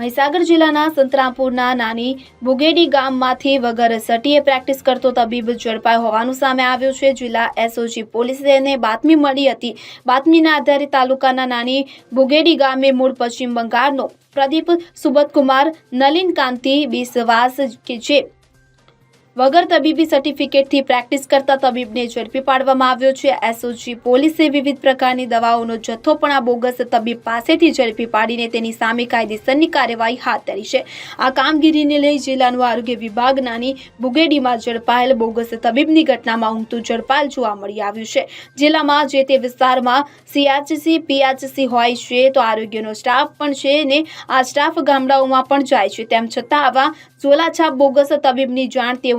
મહીસાગર જિલ્લાના સંતરામપુરના નાની બુગેડી ગામમાંથી વગર સટીએ પ્રેક્ટિસ કરતો તબીબ ઝડપાયો હોવાનું સામે આવ્યું છે. જિલ્લા એસઓજી પોલીસને બાતમી મળી હતી. બાતમીના આધારે તાલુકાના નાની બુગેડી ગામે મૂળ પશ્ચિમ બંગાળનો પ્રદીપ સુબતકુમાર, નલિન કાંતિ, બિસ્વાસ કે જે વગર તબીબી સર્ટિફિકેટથી પ્રેક્ટિસ કરતા તબીબને ઝડપી પાડવામાં આવ્યો છે. એસઓજી પોલીસે વિવિધ પ્રકારની દવાઓનો જથ્થો પણ આ બોગસ તબીબ પાસેથી ઝડપી પાડીને તેની સામે કાયદેસરની કાર્યવાહી હાથ ધરી છે. આ કામગીરીને લઈ જિલ્લાનું આરોગ્ય વિભાગ નાની બુગેડીમાં ઝડપાયેલ બોગસ તબીબની ઘટનામાં ઊંઘતું ઝડપાયેલ જોવા મળી આવ્યું છે. જિલ્લામાં જે તે વિસ્તારમાં સીએચસી પીએચસી હોય છે તો આરોગ્યનો સ્ટાફ પણ છે ને આ સ્ટાફ ગામડાઓમાં પણ જાય છે. તેમ છતાં આવા ઝોલાછાપ બોગસ તબીબની જાણ